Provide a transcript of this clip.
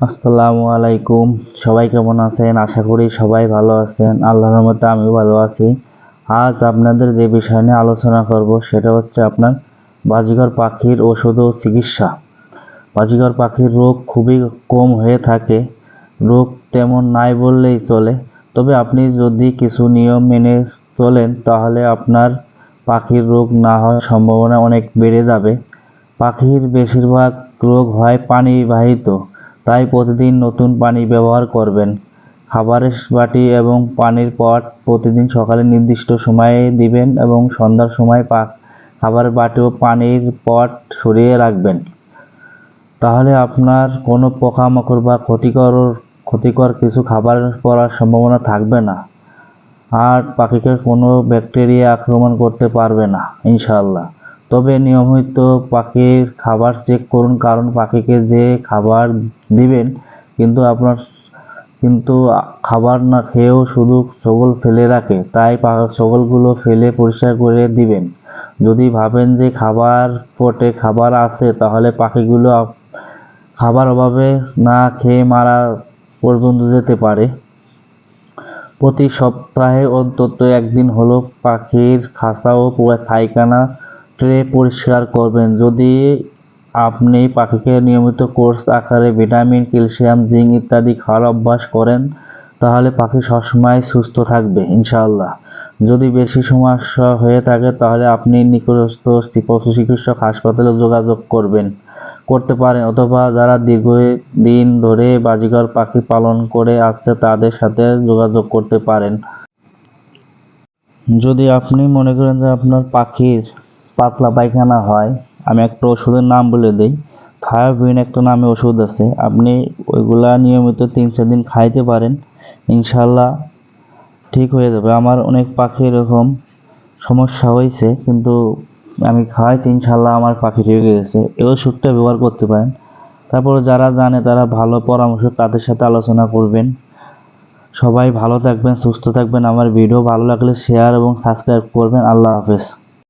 আসসালামু আলাইকুম। সবাই কেমন আছেন? আশা করি সবাই ভালো আছেন। আল্লাহর মতো আমিও ভালো আছি। আজ আপনাদের যে বিষয় নিয়ে আলোচনা করব, সেটা হচ্ছে আপনার বাজিঘর পাখির ওষুধ ও চিকিৎসা। বাজিঘর পাখির রোগ খুবই কম হয়ে থাকে। রোগ তেমন নাই বললেই চলে। তবে আপনি যদি কিছু নিয়ম মেনে চলেন, তাহলে আপনার পাখির রোগ না হওয়ার সম্ভাবনা অনেক বেড়ে যাবে। পাখির বেশিরভাগ রোগ হয় পানিবাহিত। তাই প্রতিদিন নতুন পানি ব্যবহার করবেন। খাবারের বাটি এবং পানির পট প্রতিদিন সকালে নির্দিষ্ট সময়ে দিবেন এবং সন্ধ্যার সময় পা, খাবারের বাটি ও পানির পট সরিয়ে রাখবেন। তাহলে আপনার কোনো পোকামাকড় বা ক্ষতিকর ক্ষতিকর কিছু খাবার পড়ার সম্ভাবনা থাকবে না আর পাখিকে কোনো ব্যাকটেরিয়া আক্রমণ করতে পারবে না, ইনশাআল্লাহ। তবে নিয়মিত পাখির খাবার চেক করুন, কারণ পাখিকে যে খাবার দিবেন, কিন্তু আপনার, কিন্তু খাবার না খেয়েও শুধু ছগল ফেলে রাখে। তাই ছগলগুলো ফেলে পরিষ্কার করে দিবেন। যদি ভাবেন যে খাবার পটে খাবার আছে, তাহলে পাখিগুলো খাবার অভাবে না খেয়ে মারা পর্যন্ত যেতে পারে। প্রতি সপ্তাহে অন্তত একদিন হলো পাখির খাঁচা ও পায়খানা ট্রে পরিষ্কার করবেন। যদি আপনি পাখিকে নিয়মিত কোর্স আকারে ভিটামিন, ক্যালসিয়াম, জিঙ্ক ইত্যাদি খাওয়ার অভ্যাস করেন, তাহলে পাখি সবসময় সুস্থ থাকবে, ইনশাআল্লাহ। যদি বেশি সমস্যা হয়ে থাকে, তাহলে আপনি নিকটস্থ পশু চিকিৎসক হাসপাতালে যোগাযোগ করবেন, করতে পারেন, অথবা যারা দীর্ঘদিন ধরে বাজিঘর পাখি পালন করে আসছে, তাদের সাথে যোগাযোগ করতে পারেন। যদি আপনি মনে করেন যে আপনার পাখির পাতলা পায়খানা হয়। আমি একটা ওষুধের নাম বলে দিই। থায়োভিন একটা নামে ওষুধ আছে। আপনি ওইগুলা নিয়মিত তিন চার দিন খাইতে পারেন। ইনশাল্লাহ ঠিক হয়ে যাবে। আমার অনেক পাখি এরকম সমস্যা হয়েছে, কিন্তু আমি খাওয়াইছি ইনশাল্লাহ আমার পাখি ঠিক হয়ে গেছে। এই ওষুধটা ব্যবহার করতে পারেন। তারপরে যারা জানে তারা ভালো পরামর্শ তাদের সাথে আলোচনা করবেন। সবাই ভালো থাকবেন, সুস্থ থাকবেন। আমার ভিডিও ভালো লাগলে শেয়ার এবং সাবস্ক্রাইব করবেন। আল্লাহ হাফেজ।